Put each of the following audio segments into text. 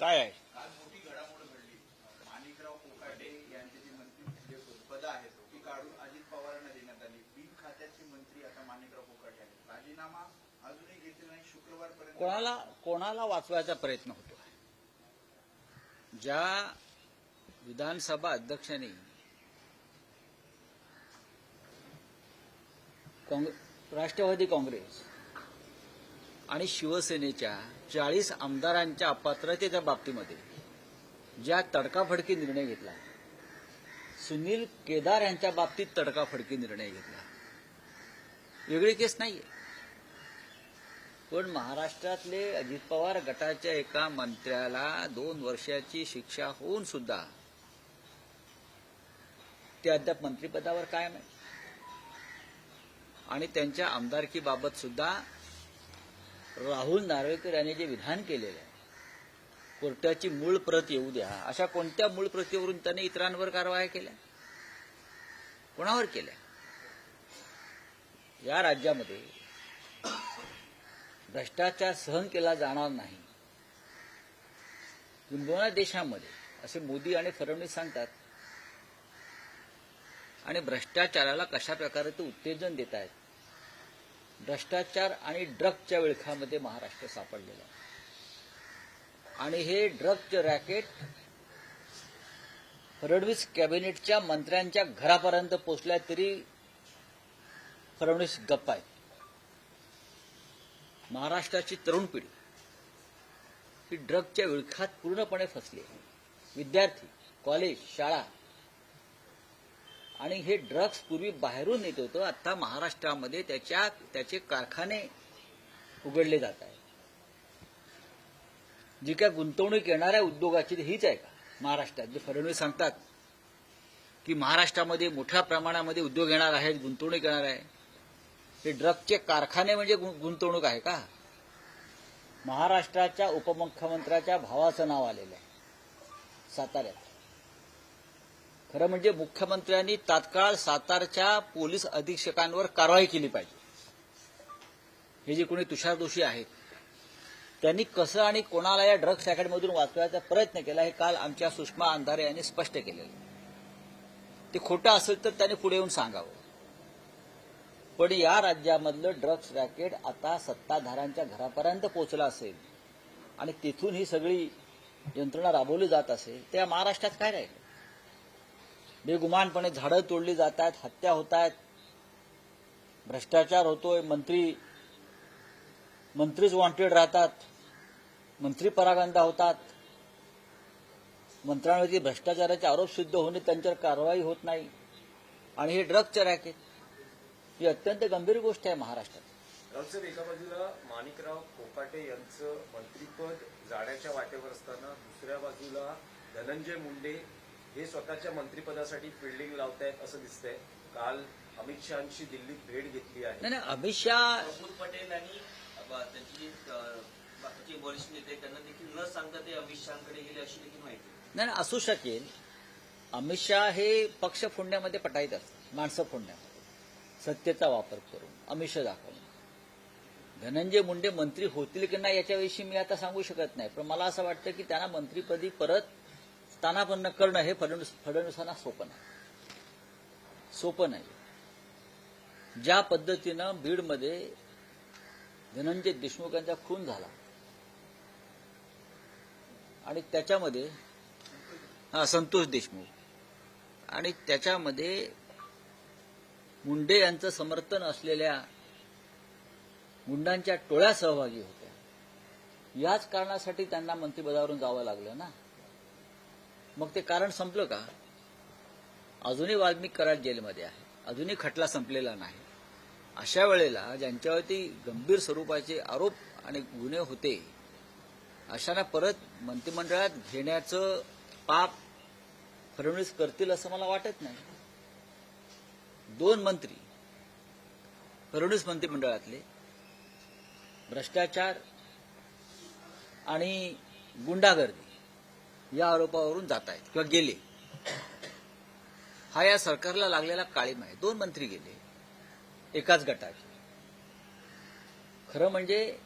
काय आहे? काल मोठी घडामोड घडली. माणिकराव कोकाटे यांची जी मंत्री जे पद आहेत ती काढून अजित पवारांना देण्यात आली. बिन खात्याचे मंत्री आता माणिकराव कोकाटे आहेत. राजीनामा अजूनही घेतलेला नाही. शुक्रवारपर्यंत कोणाला कोणाला वाचवायचा प्रयत्न होतो? ज्या विधानसभा अध्यक्षांनी राष्ट्रवादी काँग्रेस आणि शिवसेनेच्या चाळीस आमदारांच्या अपात्रतेच्या बाबतीमध्ये ज्या तडकाफडकी निर्णय घेतला सुनील केदार यांच्या बाबतीत तडकाफडकी निर्णय घेतला. वेगळी केस नाहीये. पण महाराष्ट्रातले अजित पवार गटाच्या एका मंत्र्याला दोन वर्षाची शिक्षा होऊन सुद्धा ते अद्याप मंत्रिपदावर कायम आहे. आणि त्यांच्या आमदारकीबाबत सुद्धा राहुल नार्वेकर यांनी जे विधान केलेलं आहे कोर्टाची मूळ प्रत येऊ द्या अशा कोणत्या मूळ प्रतीवरून त्यांनी इतरांवर कारवाया केल्या? कोणावर केल्या? या राज्यामध्ये भ्रष्टाचार सहन केला जाणार नाही. किंबहुना देशामध्ये असे मोदी आणि फडणवीस सांगतात आणि भ्रष्टाचाराला कशा प्रकारे ते उत्तेजन देत आहेत भ्रष्टाचार आणि ड्रगच्या विळखामध्ये महाराष्ट्र सापडलेला आहे. आणि हे ड्रगचं रॅकेट फडणवीस कॅबिनेटच्या मंत्र्यांच्या घरापर्यंत पोचल्या तरी फडणवीस गप्प आहेत. महाराष्ट्राची तरुण पिढी ही ड्रगच्या विळखात पूर्णपणे फसली आहे. विद्यार्थी कॉलेज शाळा आणि हे ड्रग्ज पूर्वी बाहेरून येत होतं आता महाराष्ट्रामध्ये त्याच्या त्याचे कारखाने उघडले जात आहेत. जी काय गुंतवणूक येणाऱ्या उद्योगाची हीच आहे का? महाराष्ट्रात. जे फडणवीस सांगतात की महाराष्ट्रामध्ये मोठ्या प्रमाणामध्ये उद्योग येणार आहेत गुंतवणूक येणार आहे. हे ड्रग्सचे कारखाने म्हणजे गु- गुंतवणूक आहे का? महाराष्ट्राच्या उपमुख्यमंत्र्याच्या भावाचं नाव आलेलं आहे. साताऱ्यात. खरं म्हणजे मुख्यमंत्र्यांनी तात्काळ सातारच्या पोलीस अधीक्षकांवर कारवाई केली पाहिजे. हे जे कोणी तुषार दोषी आहेत त्यांनी कसं आणि कोणाला या ड्रग्स अकॅडमीमधून वाचवायचा प्रयत्न केला हे काल आमच्या सुषमा अंधारे यांनी स्पष्ट केलेलं ते खोटं असेल तर त्यांनी पुढे येऊन सांगावं. पण या राज्यामधलं ड्रग्स रॅकेट आता सत्ताधाऱ्यांच्या घरापर्यंत पोहोचलं असेल आणि तिथून ही सगळी यंत्रणा राबवली जात असेल त्या महाराष्ट्रात काय राहील? बेगुमानपणे झाडं तोडली जात आहेत हत्या होत आहेत भ्रष्टाचार होतोय मंत्री मंत्रीच वॉन्टेड राहतात मंत्री परागंदा होतात. मंत्र्यांवरती भ्रष्टाचाराचे आरोप सिद्ध होणे त्यांच्यावर कारवाई होत नाही. आणि हे ड्रगचं रॅकेट ही अत्यंत गंभीर गोष्ट आहे महाराष्ट्रात. राऊतसाहेब एका बाजूला माणिकराव कोकाटे यांचं मंत्रीपद जाण्याच्या वाटेवर असताना दुसऱ्या बाजूला धनंजय मुंडे हे स्वतःच्या मंत्रिपदासाठी फिल्डिंग लावतायत असं दिसतंय. काल अमित शहाची दिल्लीत भेट घेतली आहे. नाही नाही अमित शहा प्रफुल्ल पटेल आणि त्यांची बाकीचे वरिष्ठ नेते त्यांना देखील न सांगता ते अमित शहाकडे गेले अशी देखील माहिती. नाही नाही, असू शकेल. अमित शहा हे पक्ष फोडण्यामध्ये पटाईत असतात माणसं फोडण्यामध्ये. सत्तेचा वापर करून अमिष दाखवून. धनंजय मुंडे मंत्री होतील की नाही याच्याविषयी मी आता सांगू शकत नाही पण मला असं वाटतं की त्यांना मंत्रीपदी परत स्थानापन्न करणं हे फडणवीस फडणवीसांना सोपं नाही. सोपं नाही. ज्या पद्धतीनं बीडमध्ये धनंजय देशमुख यांचा खून झाला आणि त्याच्यामध्ये हा संतोष देशमुख. आणि त्याच्यामध्ये मुंडे यांचं समर्थन असलेल्या गुंडांच्या टोळ्या सहभागी होत्या. याच कारणासाठी त्यांना मंत्रिपदावरून जावं लागलं ना. मग ते कारण संपलं का? अजूनही वाल्मिक कराड जेलमध्ये आहे. अजूनही खटला संपलेला नाही. अशा वेळेला ज्यांच्यावरती गंभीर स्वरूपाचे आरोप आणि गुन्हे होते अशांना परत मंत्रिमंडळात घेण्याचं पाप फडणवीस करतील असं मला वाटत नाही. दोन मंत्री फडणवीस मंत्रिमंडळातले भ्रष्टाचार आणि गुंडागर्दी या आरोपावरून जात आहेत किंवा गेले. हा या सरकारला लागलेला काळीम आहे. दोन मंत्री गेले. एकाच गटाचे. खरं म्हणजे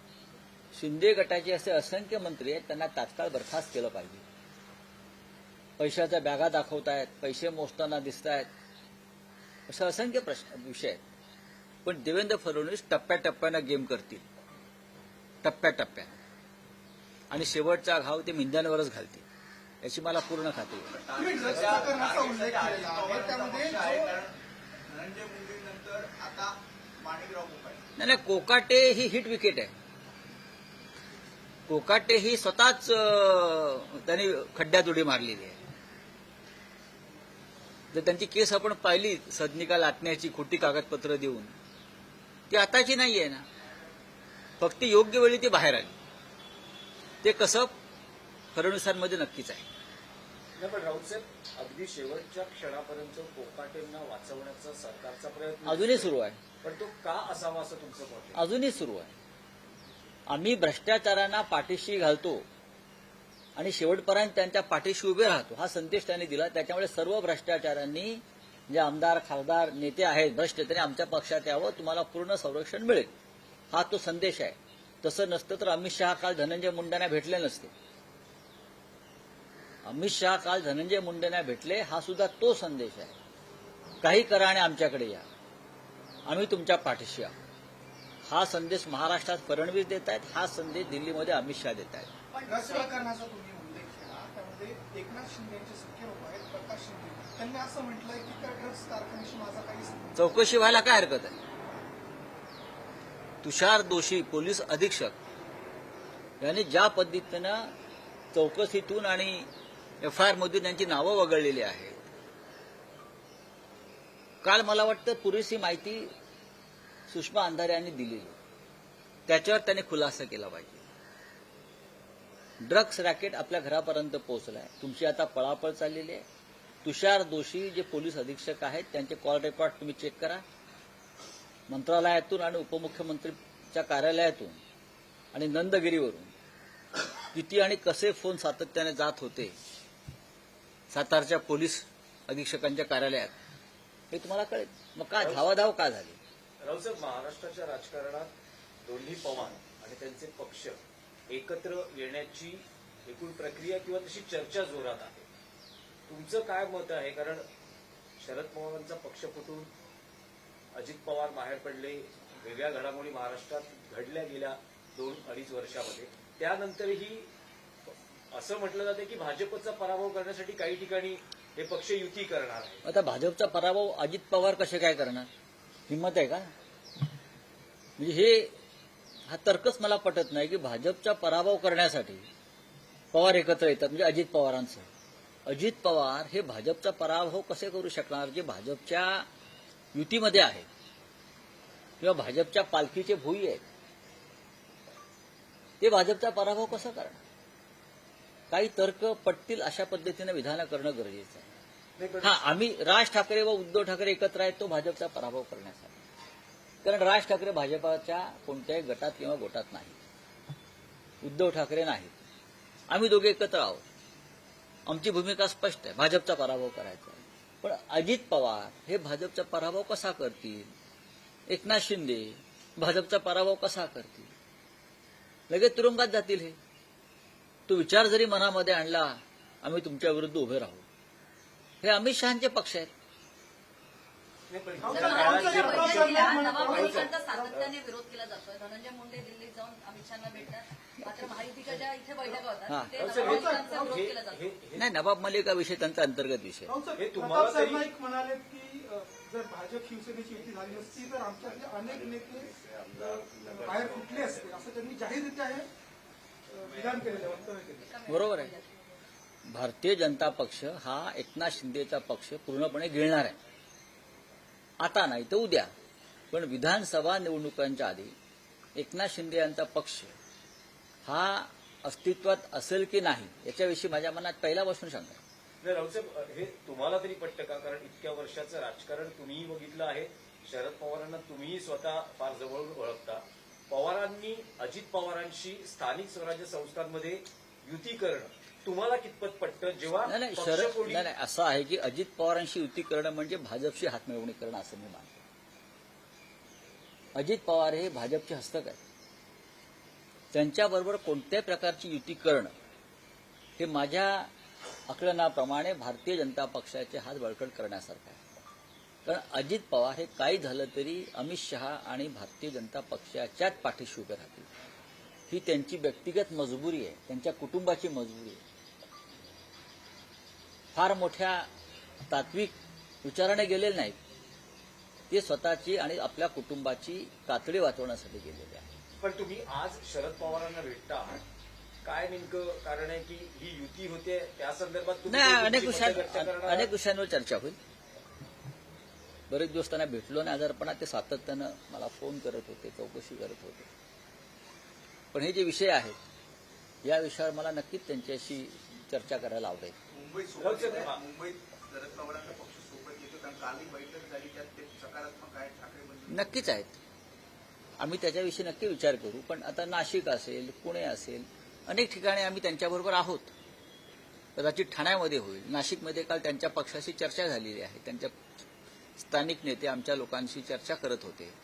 शिंदे गटाचे असे असंख्य मंत्री आहेत त्यांना तात्काळ बरखास्त केलं पाहिजे. पैशाच्या बॅगा दाखवतायत पैसे मोजताना दिसत आहेत. असंख्य प्रश्न विषय आहेत. पण देवेंद्र फडणवीस टप्प्याटप्प्यानं गेम करतील. टप्प्याटप्प्यानं. आणि शेवटचा घाव ते मिंद्यांवरच घालतील. याची मला पूर्ण खात्री नाही नाही कोकाटे ही हिट विकेट आहे. कोकाटे ही स्वतःच त्यांनी खड्ड्यात उडी मारलेली आहे. जर त्यांची केस आपण पाहिली सदनिका लाटण्याची खोटी कागदपत्र देऊन ती आताची नाही आहे ना. फक्त योग्य वेळी ती बाहेर आली. ते कसं फडणवीसांमध्ये नक्कीच आहे. पण राऊत साहेब अगदी शेवटच्या क्षणापर्यंत कोकाटेंना वाचवण्याचा सरकारचा प्रयत्न अजूनही सुरू आहे. पण तो का असावा असं तुमचं मत अजूनही सुरू आहे. आम्ही भ्रष्टाचारांना पाठीशी घालतो आणि शेवटपर्यंत त्यांच्या पाठीशी उभे राहतो. हा संदेश त्यांनी दिला. त्याच्यामुळे सर्व भ्रष्टाचारांनी जे आमदार खासदार नेते आहेत भ्रष्ट त्यांनी आमच्या पक्षात यावं. तुम्हाला पूर्ण संरक्षण मिळेल. हा तो संदेश आहे. तसं नसतं तर अमित शहा काल धनंजय मुंडेंना भेटले नसते. अमित शहा काल धनंजय मुंडेंना भेटले हा सुद्धा तो संदेश आहे. काही करा आणि आमच्याकडे या. आम्ही तुमच्या पाठीशी आहोत. हा संदेश महाराष्ट्रात फडणवीस देत आहेत हा संदेश दिल्लीमध्ये अमित शहा देत आहेत. चौकशी व्हायला काय हरकत आहे? तुषार दोषी पोलीस अधीक्षक यांनी ज्या पद्धतीनं चौकशीतून आणि एफ आय आर मधून त्यांची नावं वगळलेली आहेत. काल मला वाटतं पुरेशी माहिती सुषमा अंधारे यांनी दिलेली. त्याच्यावर त्यांनी खुलासा केला पाहिजे. ड्रग्स रॅकेट आपल्या घरापर्यंत पोहोचलाय. तुमची आता पळापळ चाललेली आहे. तुषार दोषी जे पोलीस अधीक्षक आहेत त्यांचे कॉल रेकॉर्ड तुम्ही चेक करा. मंत्रालयातून आणि उपमुख्यमंत्रीच्या कार्यालयातून आणि नंदगिरीवरून किती आणि कसे फोन सातत्याने जात होते सातारच्या पोलीस अधीक्षकांच्या कार्यालयात. हे तुम्हाला कळेल. मग का धावाधाव का झाली? राऊसाहेब महाराष्ट्राच्या राजकारणात दोन्ही पवार आणि त्यांचे पक्ष एकत्र येण्याची एकूण प्रक्रिया किंवा तशी चर्चा जोरात आहे. तुमचं काय मत आहे? कारण शरद पवारांचा पक्ष फुटून अजित पवार बाहेर पडले वेगळ्या घडामोडी महाराष्ट्रात घडल्या गेल्या दोन अडीच वर्षामध्ये. त्यानंतरही असं म्हटलं जातं की भाजपचा पराभव करण्यासाठी काही ठिकाणी हे पक्ष युती करणार आहे. आता भाजपचा पराभव अजित पवार कसे काय करणार? हिंमत आहे का? म्हणजे हे हा तर्कच मला पटत नाही की भाजपचा पराभव करण्यासाठी पवार एकत्र येतात म्हणजे अजित पवारांसह. अजित पवार हे भाजपचा पराभव कसे करू शकणार? जे भाजपच्या युतीमध्ये आहेत. किंवा भाजपच्या पालखीचे भुई आहेत. ते भाजपचा पराभव कसा करणार? काही तर्क पटतील अशा पद्धतीने विधानं करणं गरजेचं आहे. हा आम्ही राज ठाकरे व उद्धव ठाकरे एकत्र आहेत तो भाजपचा पराभव करण्यासाठी. कारण राज ठाकरे भाजपाच्या कोणत्याही गटात किंवा गोटात नाही. उद्धव ठाकरे नाहीत आम्ही दोघे एकत्र आहोत. आमची भूमिका स्पष्ट आहे भाजपचा पराभव करायचा. पण अजित पवार हे भाजपचा पराभव कसा करतील? एकनाथ शिंदे भाजपचा पराभव कसा करतील? लगेच तुरुंगात जातील हे. तो विचार जरी मनामध्ये आणला आम्ही तुमच्या विरुद्ध उभे राहू. हे अमित शहाचे पक्ष आहेत. नाही, पण राऊत ज्या साहेब, काळात राऊत जे साहेब, पक्ष- राऊत या साहेब, नवाबोलीकरांचा सातत्याने विरोध केला जातोय धनंजय मुंडे दिल्लीत जाऊन अमित शहाना भेटतात मात्र महायुतीच्या ज्या इथे बैठका. होतात ते राऊत साहेब, नवाबोलीकरांचा विरोध केला जातो. नाही नवाब मलिक हा विषय त्यांचा अंतर्गत विषय हे नाईक म्हणाले की जर भाजप शिवसेनेची युती झाली नसती तर आमच्यातले अनेक नेते बाहेर फुटले असते असं त्यांनी जाहीररित्या हे अ, विधान केलेलं वक्तव्य केलं बरोबर आहे. भारतीय जनता पक्ष हा एकनाथ शिंदेचा पक्ष पूर्णपणे गिळणार आहे. आता नाही तर उद्या. पण विधानसभा निवडणुकांच्या आधी एकनाथ शिंदे यांचा पक्ष हा अस्तित्वात असेल की नाही याच्याविषयी माझ्या मनात पहिल्यापासून शंका नाही राऊसाहेब हे तुम्हाला तरी पटतं का? कारण इतक्या वर्षाचं राजकारण तुम्हीही बघितलं आहे. शरद पवारांना तुम्हीही स्वतः फार जवळून ओळखता. पवारांनी अजित पवारांशी स्थानिक स्वराज्य संस्थांमध्ये युती करणं तुम्हाला कितपत पटतं? जेव्हा नाही शरद असं आहे की अजित पवारांशी युती करणं म्हणजे भाजपशी हातमिळवणी करणं असं मी मानतो. अजित पवार हे भाजपचे हस्तक आहेत. त्यांच्याबरोबर कोणत्याही प्रकारची युती करणं हे माझ्या आकलनाप्रमाणे भारतीय जनता पक्षाचे हात बळकट करण्यासारखं आहे. कारण अजित पवार हे काही झालं तरी अमित शहा आणि भारतीय जनता पक्षाच्याच पाठीशी उभे राहतील. ही त्यांची व्यक्तिगत मजबुरी आहे त्यांच्या कुटुंबाची मजबुरी आहे. फार मोठ्या तात्विक विचाराने गेलेले नाहीत. ते स्वतःची आणि आपल्या कुटुंबाची कातडी वाचवण्यासाठी गेलेले आहे पण तुम्ही आज शरद पवारांना भेटता. काय नेमकं कारण आहे की ही युती होते? त्या संदर्भात अनेक विषयांवर चर्चा होईल. बरेच दिवस त्यांना भेटलो नाही. आजारपणा ते सातत्यानं मला फोन करत होते चौकशी करत होते. पण हे जे विषय आहेत या विषयावर मला नक्कीच त्यांच्याशी चर्चा करायला आवडेल. बंधू नक्कीच आहेत. आम्ही त्याच्याविषयी नक्की विचार करू. पण आता नाशिक असेल पुणे असेल अनेक ठिकाणी आम्ही त्यांच्याबरोबर आहोत. कदाचित ठाण्यामध्ये होईल. नाशिकमध्ये काल त्यांच्या पक्षाशी चर्चा झालेली आहे. त्यांच्या स्थानिक नेते आमच्या लोकांशी चर्चा करत होते.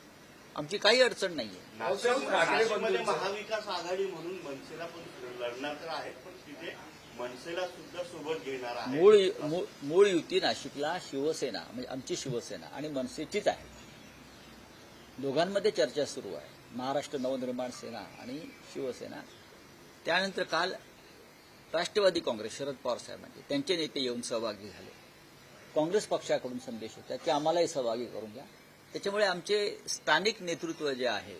आमची काही अडचण नाहीये. महाविकास आघाडी म्हणून मनसेला पण लढणार तर आहेत पण तिथे मनसेला सुद्धा सोबत घेणार आहे. मूळ मूळ- मूळ युती नाशिकला शिवसेना म्हणजे आमची शिवसेना आणि मनसेचीच आहे. दोघांमध्ये चर्चा सुरू आहे. महाराष्ट्र नवनिर्माण सेना आणि शिवसेना. त्यानंतर काल राष्ट्रवादी काँग्रेस शरद पवार साहेबांचे. त्यांचे नेते येऊन सहभागी झाले. काँग्रेस पक्षाकडून संदेश होता की आम्हालाही सहभागी करून घ्या. त्याच्यामुळे आमचे स्थानिक नेतृत्व जे आहे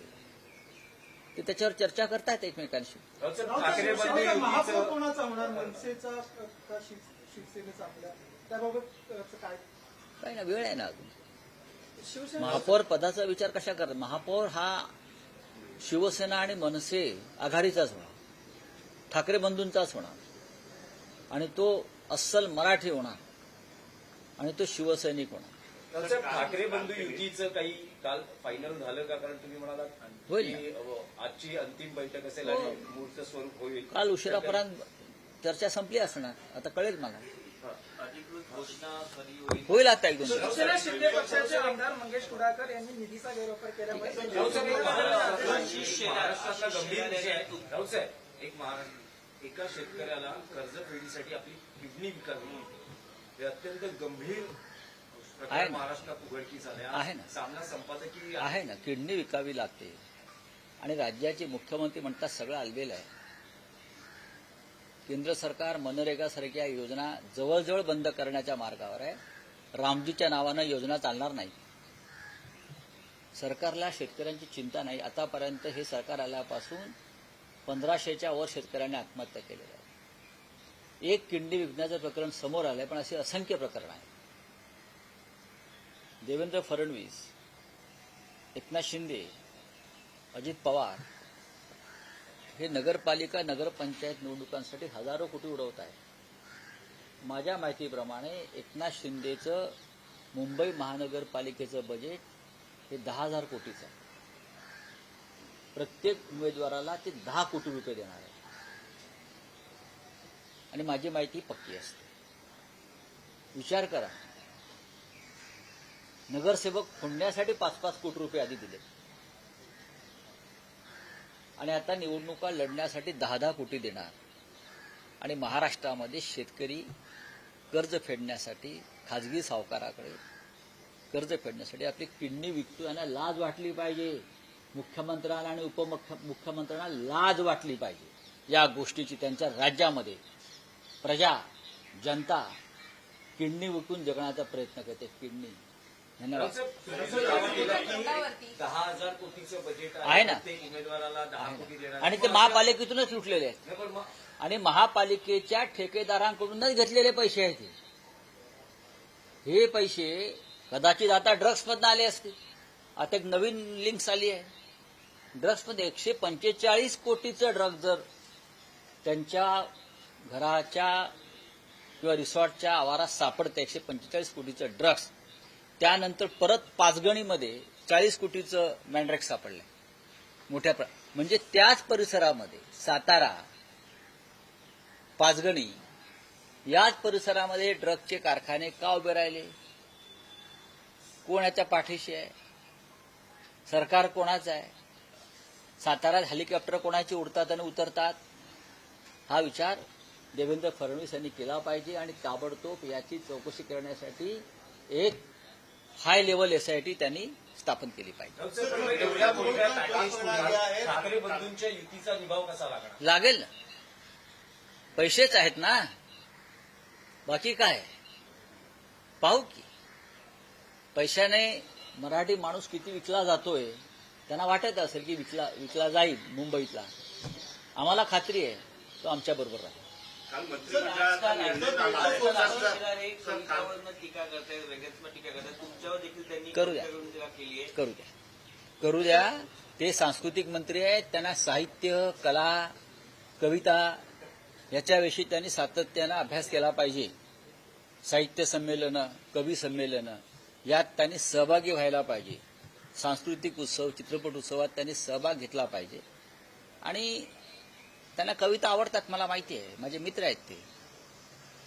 ते त्याच्यावर चर्चा करतायत एकमेकांशी. काही ना वेळ आहे ना अजून. महापौर पदाचा विचार कशा करत महापौर हा शिवसेना आणि मनसे आघाडीचाच होणार. ठाकरे बंधूंचाच होणार. आणि तो अस्सल मराठी होणार. आणि तो शिवसैनिक होणार. ठाकरे बंधू युतीचं काही काल फायनल झालं का? कारण तुम्ही म्हणालात होईल आजची अंतिम बैठक असेल हो. आणि मूर्त स्वरूप होईल. काल उशिरापर्यंत चर्चा संपली असणार. आता कळेल मला. अधिकृत घोषणा कधी होईल? आता एक दोन शिंदे पक्षाचे आमदार मंगेश कुडाकर यांनी निधीचा गैरवापर केल्यामुळे एक महाराष्ट्र एका शेतकऱ्याला कर्जफेडीसाठी आपली किडनी विकावी. हे अत्यंत गंभीर आहे ना. महाराष्ट्रात उघडकीस आले आहे ना. सामना संपादकी आहे ना? किडनी विकावी लागते. आणि राज्याचे मुख्यमंत्री म्हणतात सगळं आलबेल आहे. केंद्र सरकार मनरेगासारख्या योजना जवळजवळ बंद करण्याच्या मार्गावर आहे. रामजीच्या नावानं योजना चालणार नाही. सरकारला शेतकऱ्यांची चिंता नाही. आतापर्यंत हे सरकार आल्यापासून पंधराशेच्या वर शेतकऱ्यांनी आत्महत्या केलेल्या आहेत. एक किडनी विकण्याचं प्रकरण समोर आलंय पण असे असंख्य प्रकरण आहे देवेंद्र फडणवीस एकनाथ शिंदे अजित पवार हे नगरपालिका नगरपंचायत निवडणुकांसाठी हजारो कोटी उडवत आहेत. माझ्या माहितीप्रमाणे एकनाथ शिंदेचं मुंबई महानगरपालिकेचं बजेट हे दहा हजार कोटीचं आहे. प्रत्येक उमेदवाराला ते दहा कोटी रुपये देणार आहे आणि माझी माहिती पक्की असते. विचार करा. नगरसेवक फोडण्यासाठी पाच पाच कोटी रुपये आधी दिले. आणि आता निवडणुका लढण्यासाठी दहा दहा कोटी देणार. आणि महाराष्ट्रामध्ये शेतकरी कर्ज फेडण्यासाठी खाजगी सावकाराकडे कर्ज फेडण्यासाठी आपली किडनी विकतो यांना लाज वाटली पाहिजे. मुख्यमंत्र्यांना आणि उपमुख्य मुख्यमंत्र्यांना लाज वाटली पाहिजे. या गोष्टीची त्यांच्या राज्यामध्ये प्रजा जनता किडनी विकून जगण्याचा प्रयत्न करते किडनी. आहे ना. आणि ते महापालिकेतूनच लुटलेले आहेत. आणि महापालिकेच्या ठेकेदारांकडूनच घेतलेले पैसे आहेत हे. पैसे कदाचित आता ड्रग्स मधनं आले असते आता एक नवीन लिंक्स आली आहे. ड्रग्समध्ये एकशे पंचेचाळीस कोटीचं ड्रग जर त्यांच्या घराच्या किंवा रिसॉर्टच्या आवारात सापडते एकशे पंचेचाळीस कोटीचं ड्रग्स. त्यानंतर परत पाचगणीमध्ये चाळीस कोटीचं मॅन्ड्रॅक्स सापडलं मोठ्या प्र म्हणजे त्याच परिसरामध्ये सातारा पाचगणी याच परिसरामध्ये ड्रगचे कारखाने का उभे राहिले? कोण याच्या पाठीशी आहे? सरकार कोणाचं आहे? सातारात हेलिकॉप्टर कोणाची उडतात आणि उतरतात? हा विचार देवेंद्र फडणवीस यांनी केला पाहिजे आणि ताबडतोब याची चौकशी करण्यासाठी एक हाय लेवल एसआयटी त्यांनी स्थापन केली पाहिजे. लागेल ना. पैसेच आहेत ना. बाकी काय? पाहू की. पैशाने मराठी माणूस किती विकला जातोय त्यांना वाटत असेल की विकला विकला जाईल मुंबईतला. आम्हाला खात्री आहे तो आमच्या बरोबर राहील. काल मंत्रिमंडळाचा निर्णय हे टीका करतायत टीका करतायत तुमच्यावर देखील त्यांनी करू द्या. केली आहे. करू द्या. करू द्या. ते सांस्कृतिक मंत्री आहेत त्यांना साहित्य कला कविता याच्याविषयी त्यांनी सातत्यानं अभ्यास केला पाहिजे. साहित्य संमेलनं कवी संमेलनं यात त्यांनी सहभागी व्हायला पाहिजे. सांस्कृतिक उत्सव चित्रपट उत्सवात त्यांनी सहभाग घेतला पाहिजे. आणि त्यांना कविता आवडतात मला माहिती आहे. माझे मित्र आहेत ते.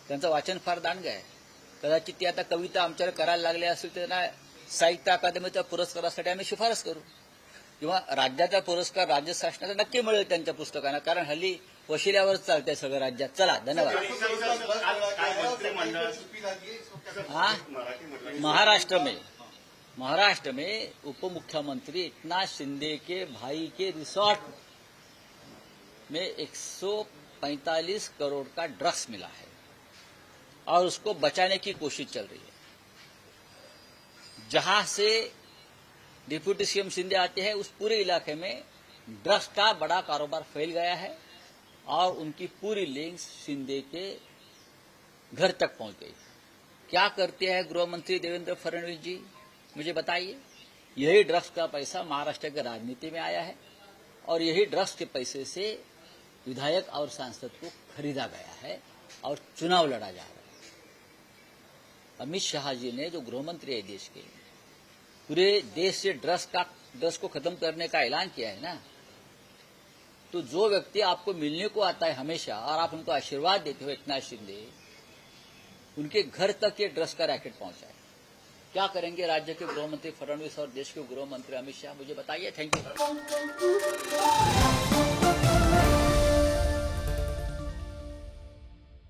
त्यांचं वाचन फार दांडगं आहे. कदाचित ती आता कविता आमच्याकडे करायला लागल्या असेल त्यांना साहित्य अकादमीच्या पुरस्कारासाठी आम्ही शिफारस करू. किंवा राज्याचा पुरस्कार राज्य शासनाचा नक्की मिळेल त्यांच्या पुस्तकांना. कारण हल्ली वशिल्यावर चालतंय सगळं राज्यात. चला धन्यवाद. हाँ महाराष्ट्र में महाराष्ट्र में उप मुख्यमंत्री एकनाथ शिंदे के भाई के रिसोर्ट में 145 करोड़ का ड्रग्स मिला है और उसको बचाने की कोशिश चल रही है। जहाँ से डिप्यूटी सीएम शिंदे आते हैं, उस पूरे इलाके में ड्रग्स का बड़ा कारोबार फैल गया है और उनकी पूरी लिंक्स शिंदे के घर तक पहुँच गई। क्या करते हैं गृह मंत्री देवेंद्र फडणवीस जी? मुझे बताइए। यही ड्रग्स का पैसा महाराष्ट्र की राजनीति में आया है और यही ड्रग्स के पैसे से विधायक और सांसद को खरीदा गया है और चुनाव लड़ा जा रहा है। अमित शाह जी ने जो गृह मंत्री है देश के पूरे देश से ड्रग्स का, ड्रग्स को खत्म करने का ऐलान किया है ना? तो जो व्यक्ति आपको मिलने को आता है हमेशा और आप उनको आशीर्वाद देते हो एकनाथ शिंदे उनके घर तक ये ड्रग्स का रैकेट पहुँचा है। क्या करेंगे राज्य के गृह मंत्री फडणवीस और देश के गृह मंत्री अमित शाह? मुझे बताइए, थैंक यू।